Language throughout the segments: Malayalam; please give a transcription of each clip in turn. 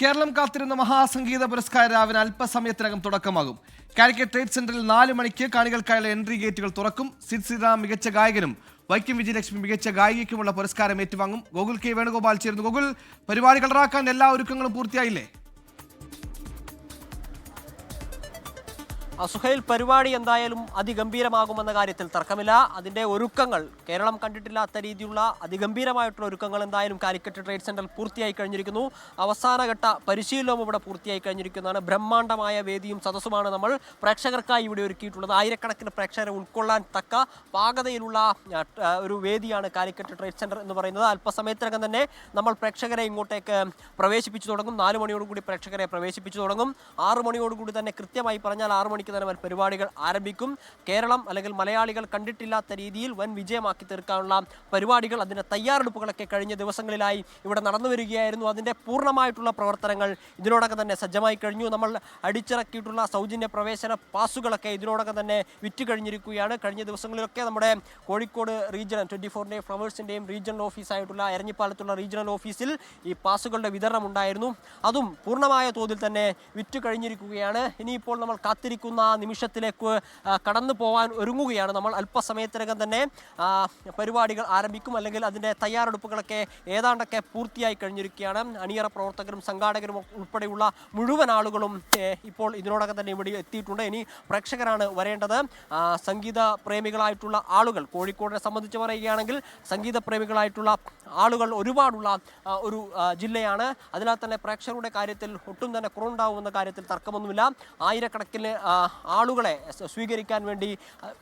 കേരളം കാത്തിരുന്ന മഹാസംഗീത പുരസ്കാര രാവിന് അല്പസമയത്തിനകം തുടക്കമാകും. കാലിക്കറ്റ് ട്രേഡ് സെന്ററിൽ നാല് മണിക്ക് കാണികൾക്കായുള്ള എൻട്രി ഗേറ്റുകൾ തുറക്കും. സിദ് ശ്രീറാം മികച്ച ഗായകനും വൈക്കം വിജയലക്ഷ്മി മികച്ച ഗായികയ്ക്കുമുള്ള പുരസ്കാരം ഏറ്റുവാങ്ങും. ഗോകുൽ കെ വേണുഗോപാൽ ചേർന്നു ഗോകുൽ പരിപാടി കളറാക്കാൻ എല്ലാ ഒരുക്കങ്ങളും പൂർത്തിയായില്ലേ? സുഹൈൽ പരിപാടി എന്തായാലും അതിഗംഭീരമാകുമെന്ന കാര്യത്തിൽ തർക്കമില്ല. അതിന്റെ ഒരുക്കങ്ങൾ കേരളം കണ്ടിട്ടില്ലാത്ത രീതിയിലുള്ള അതിഗംഭീരമായിട്ടുള്ള ഒരുക്കങ്ങൾ എന്തായാലും കാലിക്കറ്റ് ട്രേഡ് സെന്ററിൽ പൂർത്തിയായി കഴിഞ്ഞിരിക്കുന്നു. അവസാനഘട്ട പരിശീലനവും ഇവിടെ പൂർത്തിയായി കഴിഞ്ഞിരിക്കുന്നതാണ്. ബ്രഹ്മാണ്ഡമായ വേദിയും സദസ്സുമാണ് നമ്മൾ പ്രേക്ഷകർക്കായി ഇവിടെ ഒരുക്കിയിട്ടുള്ളത്. ആയിരക്കണക്കിന് പ്രേക്ഷകരെ ഉൾക്കൊള്ളാൻ തക്ക പാകതയിലുള്ള ഒരു വേദിയാണ് കാലിക്കറ്റ് ട്രേഡ് സെന്റർ എന്ന് പറയുന്നത്. അല്പസമയത്തിനകം തന്നെ നമ്മൾ പ്രേക്ഷകരെ ഇങ്ങോട്ടേക്ക് പ്രവേശിപ്പിച്ചു തുടങ്ങും. നാല് മണിയോടുകൂടി പ്രേക്ഷകരെ പ്രവേശിപ്പിച്ചു തുടങ്ങും. ആറ് മണിയോടുകൂടി തന്നെ കൃത്യമായി പറഞ്ഞാൽ ആറ് മണിക്ക് വൻ പരിപാടികൾ ആരംഭിക്കും. കേരളം അല്ലെങ്കിൽ മലയാളികൾ കണ്ടിട്ടില്ലാത്ത രീതിയിൽ വൻ വിജയമാക്കി തീർക്കാനുള്ള പരിപാടികൾ അതിന്റെ തയ്യാറെടുപ്പുകളൊക്കെ കഴിഞ്ഞ ദിവസങ്ങളിലായി ഇവിടെ നടന്നു വരികയായിരുന്നു. അതിന്റെ പൂർണമായിട്ടുള്ള പ്രവർത്തനങ്ങൾ ഇതിനോടൊക്കെ തന്നെ സജ്ജമായി കഴിഞ്ഞു. നമ്മൾ അടിച്ചിറക്കിയിട്ടുള്ള സൗജന്യ പ്രവേശന പാസുകളൊക്കെ ഇതിനോടൊക്കെ തന്നെ വിറ്റ് കഴിഞ്ഞിരിക്കുകയാണ്. കഴിഞ്ഞ ദിവസങ്ങളിലൊക്കെ നമ്മുടെ കോഴിക്കോട് റീജിയണൽ ട്വന്റി ഫോറിന്റെയും ഫ്ലവേഴ്സിന്റെയും റീജിയണൽ ഓഫീസായിട്ടുള്ള എരഞ്ഞിപ്പാലത്തുള്ള റീജിയണൽ ഓഫീസിൽ ഈ പാസുകളുടെ വിതരണം ഉണ്ടായിരുന്നു. അതും പൂർണമായ തോതിൽ തന്നെ വിറ്റ് കഴിഞ്ഞിരിക്കുകയാണ്. ഇനിയിപ്പോൾ നമ്മൾ കാത്തിരിക്കുന്ന. ആ നിമിഷത്തിലേക്ക് കടന്നു പോകാൻ ഒരുങ്ങുകയാണ്. നമ്മൾ അല്പസമയത്തിനകം തന്നെ പരിപാടികൾ ആരംഭിക്കും. അല്ലെങ്കിൽ അതിന്റെ തയ്യാറെടുപ്പുകളൊക്കെ ഏതാണ്ടൊക്കെ പൂർത്തിയായി കഴിഞ്ഞിരിക്കുകയാണ്. അണിയറ പ്രവർത്തകരും സംഘാടകരും ഉൾപ്പെടെയുള്ള മുഴുവൻ ആളുകളും ഇപ്പോൾ ഇതിനോടകം തന്നെ ഇവിടെ എത്തിയിട്ടുണ്ട്. ഇനി പ്രേക്ഷകരാണ് വരേണ്ടത്. സംഗീത പ്രേമികളായിട്ടുള്ള ആളുകൾ കോഴിക്കോടിനെ സംബന്ധിച്ച് പറയുകയാണെങ്കിൽ സംഗീത പ്രേമികളായിട്ടുള്ള ആളുകൾ ഒരുപാടുള്ള ഒരു ജില്ലയാണ്. അതിനാൽ തന്നെ പ്രേക്ഷകരുടെ കാര്യത്തിൽ ഒട്ടും തന്നെ കുറവുണ്ടാവുമെന്ന കാര്യത്തിൽ തർക്കമൊന്നുമില്ല. ആയിരക്കണക്കിന് ആളുകളെ സ്വീകരിക്കാൻ വേണ്ടി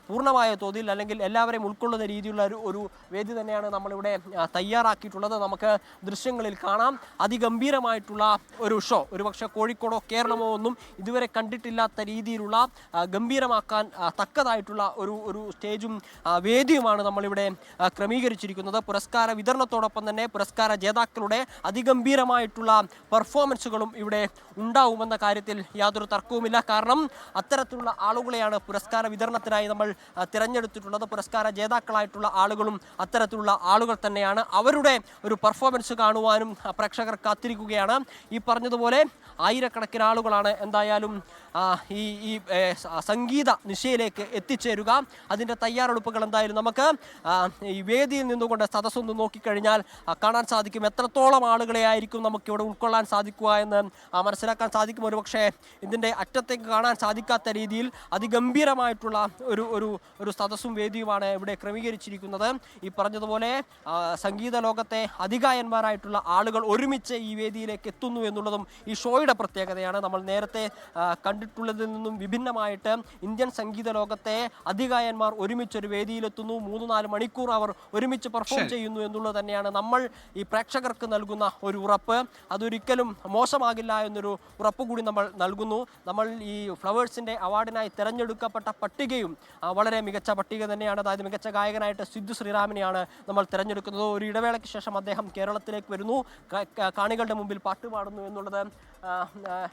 പൂർണമായ തോതിൽ അല്ലെങ്കിൽ എല്ലാവരെയും ഉൾക്കൊള്ളുന്ന രീതിയിലുള്ള ഒരു ഒരു വേദി തന്നെയാണ് നമ്മളിവിടെ തയ്യാറാക്കിയിട്ടുള്ളത്. നമുക്ക് ദൃശ്യങ്ങളിൽ കാണാം. അതിഗംഭീരമായിട്ടുള്ള ഒരു ഷോ ഒരുപക്ഷെ കോഴിക്കോടോ കേരളമോ ഒന്നും ഇതുവരെ കണ്ടിട്ടില്ലാത്ത രീതിയിലുള്ള ഗംഭീരമാക്കാൻ തക്കതായിട്ടുള്ള ഒരു ഒരു സ്റ്റേജും വേദിയുമാണ് നമ്മളിവിടെ ക്രമീകരിച്ചിരിക്കുന്നത്. പുരസ്കാര വിതരണത്തോടൊപ്പം തന്നെ പുരസ്കാര ജേതാക്കളുടെ അതിഗംഭീരമായിട്ടുള്ള പെർഫോമൻസുകളും ഇവിടെ ഉണ്ടാവുമെന്ന കാര്യത്തിൽ യാതൊരു തർക്കവുമില്ല. കാരണം അത്തരത്തിലുള്ള ആളുകളെയാണ് പുരസ്കാര വിതരണത്തിനായി നമ്മൾ തിരഞ്ഞെടുത്തിട്ടുള്ളത്. പുരസ്കാര ജേതാക്കളായിട്ടുള്ള ആളുകളും അത്തരത്തിലുള്ള ആളുകൾ തന്നെയാണ്. അവരുടെ ഒരു പെർഫോമൻസ് കാണുവാനും പ്രേക്ഷകർ കാത്തിരിക്കുകയാണ്. ഈ പറഞ്ഞതുപോലെ ആയിരക്കണക്കിന് ആളുകളാണ് എന്തായാലും ഈ ഈ സംഗീത നിശയിലേക്ക് എത്തിച്ചേരുക. അതിന്റെ തയ്യാറെടുപ്പുകൾ എന്തായാലും നമുക്ക് ഈ വേദിയിൽ നിന്നുകൊണ്ട് സദസ്സൊന്ന് നോക്കിക്കഴിഞ്ഞാൽ കാണാൻ സാധിക്കും എത്രത്തോളം ആളുകളെ ആയിരിക്കും നമുക്ക് ഇവിടെ ഉൾക്കൊള്ളാൻ സാധിക്കുക എന്ന് മനസ്സിലാക്കാൻ സാധിക്കും. ഒരു പക്ഷേ ഇതിന്റെ അറ്റത്തേക്ക് കാണാൻ സാധിക്കാത്ത രീതിയിൽ അതിഗംഭീരമായിട്ടുള്ള ഒരു ഒരു ഒരു സദസ്സും വേദിയുമാണ് ഇവിടെ ക്രമീകരിച്ചിരിക്കുന്നത്. ഈ പറഞ്ഞതുപോലെ സംഗീത ലോകത്തെ അധികായന്മാരായിട്ടുള്ള ആളുകൾ ഒരുമിച്ച് ഈ വേദിയിലേക്ക് എത്തുന്നു എന്നുള്ളതും ഈ ഷോയുടെ പ്രത്യേകതയാണ് നമ്മൾ നേരത്തെ കണ്ടിട്ടുള്ളതിൽ നിന്നും വിഭിന്നമായിട്ട് ഇന്ത്യൻ സംഗീത ലോകത്തെ അധികായന്മാർ ഒരുമിച്ചൊരു വേദിയിലെത്തുന്നു. മൂന്ന് നാല് മണിക്കൂർ അവർ ഒരുമിച്ച് പെർഫോം ചെയ്യുന്നു എന്നുള്ളത് തന്നെയാണ് നമ്മൾ ഈ പ്രേക്ഷകർക്ക് നൽകുന്ന ഒരു ഉറപ്പ്. അതൊരിക്കലും മോശമാകില്ല എന്നൊരു ഉറപ്പ് കൂടി നമ്മൾ നൽകുന്നു. നമ്മൾ ഈ ഫ്ലവേഴ്സിന്റെ അവാർഡിനായി തിരഞ്ഞെടുക്കപ്പെട്ട പട്ടികയും വളരെ മികച്ച പട്ടിക തന്നെയാണ്. അതായത് മികച്ച ഗായകനായിട്ട് സിദ്ധു ശ്രീറാമിനെയാണ് നമ്മൾ തിരഞ്ഞെടുക്കുന്നത്. ഒരു ഇടവേളയ്ക്ക് ശേഷം അദ്ദേഹം കേരളത്തിലേക്ക് വരുന്നു. കാണികളുടെ മുമ്പിൽ പാട്ടുപാടുന്നു എന്നുള്ളത്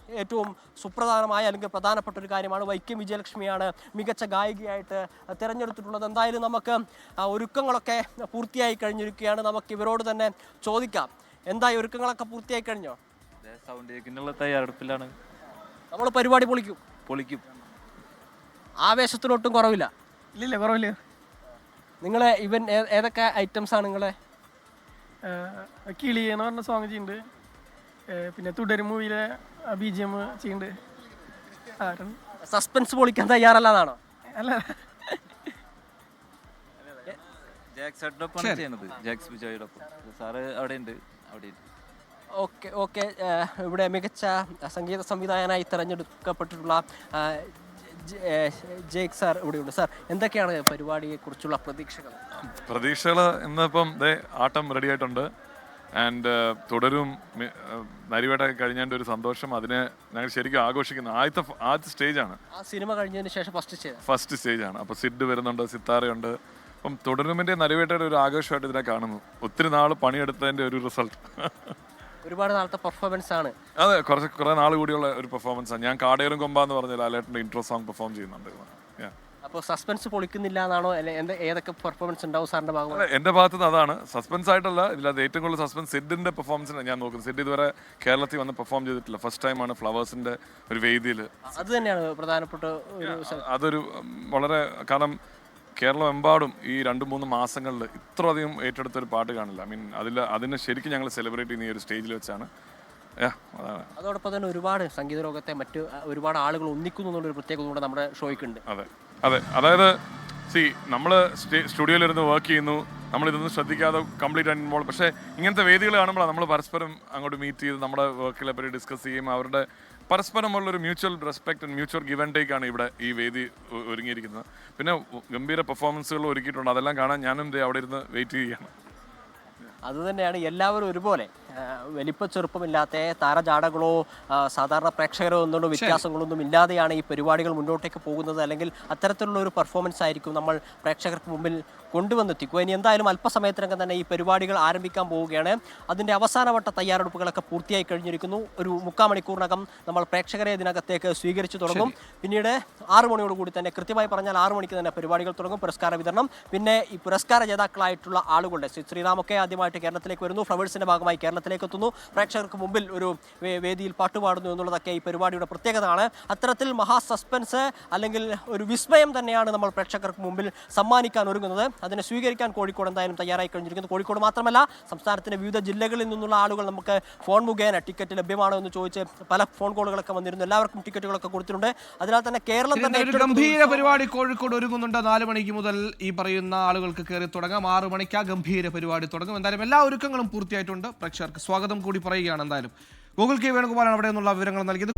ഏറ്റവും സുപ്രധാനമായ അല്ലെങ്കിൽ പ്രധാനപ്പെട്ട ഒരു കാര്യമാണ് വൈക്കം വിജയലക്ഷ്മിയാണ് മികച്ച ഗായികയായിട്ട് തിരഞ്ഞെടുത്തിട്ടുള്ളത്. എന്തായാലും നമുക്ക് ആ, ഒരുക്കങ്ങളൊക്കെ പൂർത്തിയായി കഴിഞ്ഞിരിക്കുകയാണ്. നമുക്ക് ഇവരോട് തന്നെ ചോദിക്കാം. എന്തായി ഒരുക്കങ്ങളൊക്കെ പൂർത്തിയായി കഴിഞ്ഞോ? തയ്യാറെടുപ്പിലാണ്. നമ്മൾ പരിപാടി പൊളിക്കും. പൊളിക്കും. ആവേശത്തിനൊട്ടും കുറവില്ല. ഇല്ലില്ല കുറവില്ല. നിങ്ങളെ ഇവൻ ഏതൊക്കെ ഐറ്റംസ് ആണ് നിങ്ങളെ കിളിയെന്ന് കിളി എന്ന് പറഞ്ഞ സോങ് ചെയ്യുന്നുണ്ട്. പിന്നെ തുടരും മൂവിയിലെ ബി ജി എം ചെയ്യുന്നുണ്ട്. ആരും. സസ്പെൻസ് പൊളിക്കാൻ തയ്യാറല്ലാതാണോ? അല്ല. ജാക്സ് ചെയ്യണത് സാറ് അവിടെ ഉണ്ട് അവിടെ ഉണ്ട് ഓക്കെ ഓക്കെ. ഇവിടെ മികച്ച സംഗീത സംവിധായകനായി തിരഞ്ഞെടുക്കപ്പെട്ടിട്ടുള്ള ജേക്ക് സാർ ഇവിടെയുണ്ട്. സാർ എന്തൊക്കെയാണ് പരിപാടിയെക്കുറിച്ചുള്ള പ്രതീക്ഷകൾ? പ്രതീക്ഷകൾ ഇന്നിപ്പം ദേ ആട്ടം റെഡി ആയിട്ടുണ്ട്. ആൻഡ് തുടരും മി- ഏഹ് നരിവേട്ടൊക്കെ കഴിഞ്ഞതിന്റെ ഒരു സന്തോഷം അതിനെ ഞങ്ങൾ ശരിക്കും ആഘോഷിക്കുന്നു. ആദ്യത്തെ ആദ്യത്തെ സ്റ്റേജാണ് സിനിമ കഴിഞ്ഞതിന് ശേഷം ഫസ്റ്റ് സ്റ്റേജ് ഫസ്റ്റ് സ്റ്റേജാണ് അപ്പോൾ സിഡ് വരുന്നുണ്ട് സിത്താരയുണ്ട്. അപ്പം തുടരുമിന്റെ നരിവേട്ടയുടെ ഒരു ആഘോഷമായിട്ട് ഇതിനെ കാണുന്നു. ഒത്തിരി നാൾ പണിയെടുത്തതിന്റെ ഒരു റിസൾട്ട് ഒരുപാട് നാളത്തെ പെർഫോമൻസ് ആണ്. അതെ കുറച്ച് കുറേ നാൾ കൂടിയുള്ള ഒരു പെർഫോമൻസാണ് ഞാൻ കാടേറും കൊമ്പ എന്ന് പറഞ്ഞ ലാലേട്ടന്റെ ഇൻട്രോ സോങ് പെർഫോം ചെയ്യുന്നുണ്ട്. അപ്പോൾ സസ്പെൻസ് പൊളിക്കുന്നില്ല എന്നാണോ എന്ത് ഏതൊക്കെ പെർഫോമൻസ് ഉണ്ടാവും സാറിന്റെ ഭാഗം എന്റെ എന്റെ ഭാഗത്ത് നിന്ന് അതാണ്. സസ്പെൻസ് ആയിട്ടല്ല ഇതിലത് ഏറ്റവും കൂടുതൽ സസ്പെൻസ് സെഡിന്റെ പെർഫോമൻസിനാണ് ഞാൻ നോക്കുന്നത്. സെഡ് ഇതുവരെ കേരളത്തിൽ വന്ന് പെർഫോം ചെയ്തിട്ടില്ല. ഫസ്റ്റ് ടൈമാണ് ഫ്ലവേഴ്സിന്റെ ഒരു വേദിയിൽ. അത് തന്നെയാണ് പ്രധാനപ്പെട്ട ഒരു അതൊരു വളരെ കാരണം കേരളം എമ്പാടും ഈ രണ്ട് മൂന്ന് മാസങ്ങളിൽ ഇത്ര അധികം ഏറ്റെടുത്ത ഒരു പാട്ട് കാണില്ല. ഐ മീൻ അതിൽ അതിനെ ശരിക്കും ഞങ്ങൾ സെലിബ്രേറ്റ് ചെയ്യുന്ന ഈ ഒരു സ്റ്റേജിൽ വെച്ചാണ്. അതോടൊപ്പം തന്നെ ഒരുപാട് സംഗീത ലോകത്തെ മറ്റ് ഒരുപാട് ആളുകൾ ഒന്നിക്കുന്നു എന്നുള്ളൊരു പ്രത്യേകത കൂടെ നമ്മുടെ ഷോയ്ക്കുണ്ട് അതെ. അതെ അതായത് സി നമ്മൾ സ്റ്റുഡിയോയിലിരുന്ന് വർക്ക് ചെയ്യുന്നു. നമ്മൾ ഇതൊന്നും ശ്രദ്ധിക്കാതെ കംപ്ലീറ്റ് ഇൻവോൾവ് പക്ഷേ ഇങ്ങനത്തെ വേദികൾ കാണുമ്പോൾ നമ്മൾ പരസ്പരം അങ്ങോട്ട് മീറ്റ് ചെയ്ത് നമ്മുടെ വർക്കിലെ പറ്റി ഡിസ്കസ് ചെയ്യും. അവരുടെ പരസ്പരമുള്ള ഒരു mutual respect and mutual given take ആണ് ഇവിടെ ഈ വേദി ഒരുങ്ങിയിരിക്കുന്നത്. പിന്നെ ഗംഭീര പെർഫോമൻസുകൾ ഒരുക്കിയിട്ടുണ്ട്. അതെല്ലാം കാണാൻ ഞാനും അവിടെ ഇരുന്ന് വെയിറ്റ് ചെയ്യുകയാണ്. അതുതന്നെയാണ് എല്ലാവരും ഒരുപോലെ. വലിപ്പ ചെറുപ്പമില്ലാത്ത താരജാടകളോ സാധാരണ പ്രേക്ഷകരോ എന്നുള്ള വ്യത്യാസങ്ങളൊന്നും ഇല്ലാതെയാണ് ഈ പരിപാടികൾ മുന്നോട്ടേക്ക് പോകുന്നത്. അല്ലെങ്കിൽ അത്തരത്തിലുള്ള ഒരു പെർഫോമൻസ് ആയിരിക്കും നമ്മൾ പ്രേക്ഷകർക്ക് മുമ്പിൽ കൊണ്ടുവന്നെത്തിക്കുക ഇനി എന്തായാലും അല്പസമയത്തിനകം തന്നെ ഈ പരിപാടികൾ ആരംഭിക്കാൻ പോവുകയാണ്. അതിന്റെ അവസാനവട്ട തയ്യാറെടുപ്പുകളൊക്കെ പൂർത്തിയായി കഴിഞ്ഞിരിക്കുന്നു. ഒരു മുക്കാൽ മണിക്കൂറിനകം നമ്മൾ പ്രേക്ഷകരെ ഇതിനകത്തേക്ക് സ്വീകരിച്ചു തുടങ്ങും. പിന്നീട് ആറു മണിയോട് കൂടി തന്നെ കൃത്യമായി പറഞ്ഞാൽ ആറു മണിക്ക് തന്നെ പരിപാടികൾ തുടങ്ങും. പുരസ്കാര വിതരണം. പിന്നെ ഈ പുരസ്കാര ജേതാക്കളായിട്ടുള്ള ആളുകളുടെ ശ്രീ ശ്രീറാമൊക്കെ ആദ്യമായിട്ട് കേരളത്തിലേക്ക് വരുന്നു. ഫ്ലവേഴ്സിന്റെ ഭാഗമായി കേരളത്തിലേക്ക് എത്തുന്നു. പ്രേക്ഷകർക്ക് മുമ്പിൽ ഒരു വേദിയിൽ പാട്ടുപാടുന്നു എന്നുള്ളതൊക്കെ ഈ പരിപാടിയുടെ പ്രത്യേകതയാണ്. അത്തരത്തിൽ മഹാ സസ്പെൻസ് അല്ലെങ്കിൽ ഒരു വിസ്മയം തന്നെയാണ് നമ്മൾ പ്രേക്ഷകർക്ക് മുമ്പിൽ സമ്മാനിക്കാൻ ഒരുങ്ങുന്നത്. അതിനെ സ്വീകരിക്കാൻ കോഴിക്കോട് എന്തായാലും തയ്യാറായി കഴിഞ്ഞിരിക്കുന്നു. കോഴിക്കോട് മാത്രമല്ല സംസ്ഥാനത്തിന്റെ വിവിധ ജില്ലകളിൽ നിന്നുള്ള ആളുകൾ നമുക്ക് ഫോൺ മുഖേന ടിക്കറ്റ് ലഭ്യമാണോ എന്ന് ചോദിച്ച് പല ഫോൺ കോളുകളൊക്കെ വന്നിരുന്നു. എല്ലാവർക്കും ടിക്കറ്റുകളൊക്കെ കൊടുത്തിട്ടുണ്ട്. അതിനാൽ തന്നെ കേരളം തന്നെ ഒരു ഗംഭീര പരിപാടി കോഴിക്കോട് ഒരുങ്ങുന്നുണ്ട്. നാല് മണിക്ക് മുതൽ ഈ പറയുന്ന ആളുകൾക്ക് കയറി തുടങ്ങാം. ആറു മണിക്ക് ആ ഗംഭീര പരിപാടി തുടങ്ങും. എന്തായാലും എല്ലാ ഒരുക്കങ്ങളും പൂർത്തിയായിട്ടുണ്ട്. പ്രേക്ഷകർക്ക് സ്വാഗതം കൂടി പറയുകയാണ് എന്തായാലും. ഗൂഗിൾ കെ വേണുഗോപാലാണ് അവിടെ നിന്നുള്ള വിവരങ്ങൾ നൽകിയത്.